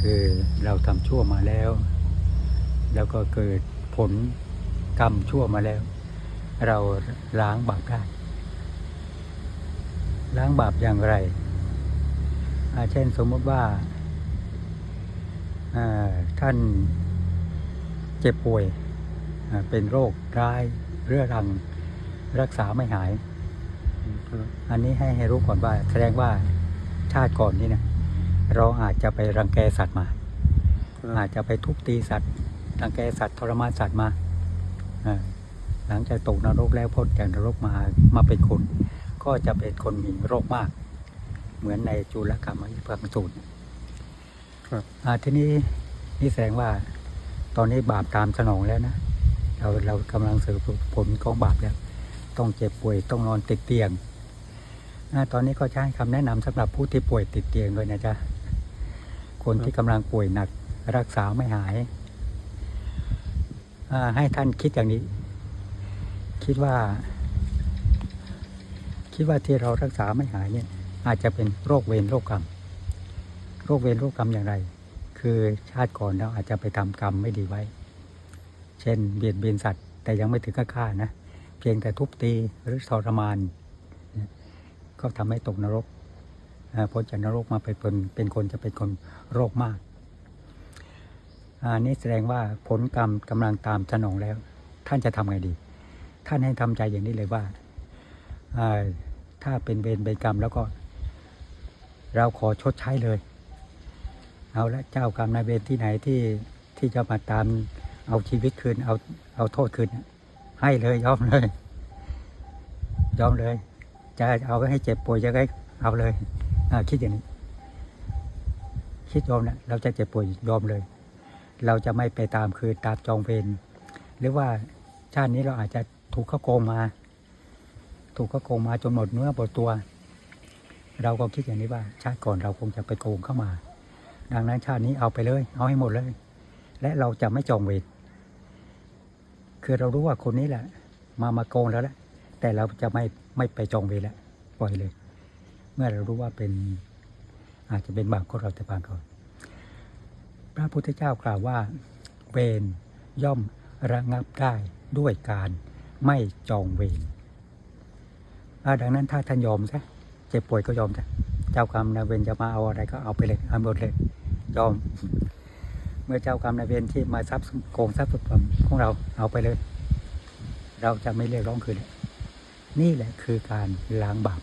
คือเราทำชั่วมาแล้ว แล้วก็เกิดผลกรรมชั่วมาแล้ว เราล้างบาปได้ ล้างบาปอย่างไรอ่าเช่นสมมติว่าอ่าท่านเจ็บป่วยอ่าเป็นโรคร้ายเรื้อรังรักษาไม่หายครับอันนี้ให้ให้รู้ก่อนว่า แสดงว่าชาติก่อนนี้นะ เราอาจจะไปรังแกสัตว์มาครับอาจจะไปทุบตีสัตว์ รังแกสัตว์ทรมานสัตว์มาอ่าหลังจากตกนรกแล้วพ้นจากนรกมามาเป็นคน ก็จะเป็นคนมีโรคมาก เหมือนในจุลกรรมวิภังสูตรครับอ่าทีนี้นี่แสดงว่าตอนนี้บาปตามสนองแล้วนะ เราเรากำลังสืบผลของบาปแล้ว ต้องเจ็บป่วยต้องนอนติดเตียงอาตอนนี้ก็จะให้คำแนะนำสำหรับผู้ที่ป่วยติดเตียงด้วยนะจ๊ะ คนที่กำลังป่วยหนัก รักษาไม่หายให้ท่านคิดอย่างนี้ คิดว่า คิดว่าที่เรารักษาไม่หายเนี่ย อาจจะเป็นโรคเวรโรคกรรม โรคเวรโรคกรรมอย่างไร คือชาติก่อนเราอาจจะไปทำกรรมไม่ดีไว้ เช่น เบียดเบียนสัตว์ แต่ยังไม่ถึงกับฆ่านะ เพียงแต่ทุบตีหรือทรมาน ก็ทำให้ตกนรก พ้นจากนรกมาไปเป็นเป็นคนจะเป็นคนโรคมากอันนี้แสดงว่าผลกรรมกำลังตามสนองแล้ว ท่านจะทำไงดี ท่านให้ทำใจอย่างนี้เลยว่า ถ้าเป็นเวรเป็นกรรมแล้วก็ เราขอชดใช้เลย เอาละเจ้ากรรมนายเวรที่ไหนที่ที่จะมาตามเอาชีวิตคืนเอาเอาโทษคืนให้เลยยอมเลย ยอมเลย จะเอาไว้ให้เจ็บป่วยจะให้เอาเลย คิดอย่างนี้ คิดยอมเนะเราจะเจ็บป่วยยอมเลย เราจะไม่ไปตามคือตามจองเวรหรือว่าชาตินี้เราอาจจะถูกเขาโกงมา ถูกเขาโกงมาจนหมดเนื้อหมดตัว เราก็คิดอย่างนี้ว่า ชาติก่อนเราคงจะไปโกงเข้ามา ดังนั้นชาตินี้เอาไปเลย เอาให้หมดเลย และเราจะไม่จองเวรคือเรารู้ว่าคนนี้แหละ มามาโกงแล้วแหละแต่เราจะไม่ไม่ไปจองเวรแล้วปล่อยเลย มื่อเรารู้ว่าเป็นอาจจะเป็นบาปของเราแต่บางก่อนพระพุทธเจ้ากล่าวว่าเวรย่อมระงับได้ด้วยการไม่จองเวรดังนั้นถ้าท่านยอมซะเจ็บป่วยก็ยอมซะเจ้ากรรมนายเวรจะมาเอาอะไรก็เอาไปเลยเอาหมดเลยยอม เมื่อเจ้ากรรมนายเวรที่มาทรัพย์โกงทรัพย์ของเราเอาไปเลย เราจะไม่เรียกร้องคืนนี่แหละคือการล้างบาป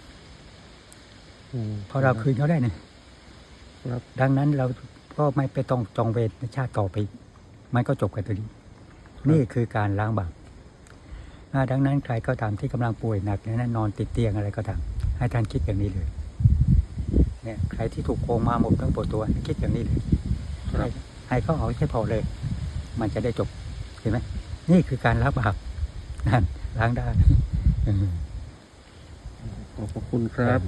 พราะเราคืนเขาได้เนี่ยครับดังนั้นเราก็ไม่ไปต้องจองเวรในชาติต่อไปอีกมันก็จบกันตัวนี้นี่คือการล้างบาปอ่าดังนั้นใครก็ตามที่กำลังป่วยหนักเนี่ยนะนอนติดเตียงอะไรก็ตามให้ท่านคิดอย่างนี้เลยเนี่ยใครที่ถูกโกงมาหมดทั้งปวดตัวคิดอย่างนี้เลยครับให้เขาเอาแค่พอเลย มันจะได้จบเห็นไหมนี่คือการล้างบาปนั่นล้างได้อืมขอบพระคุณครับ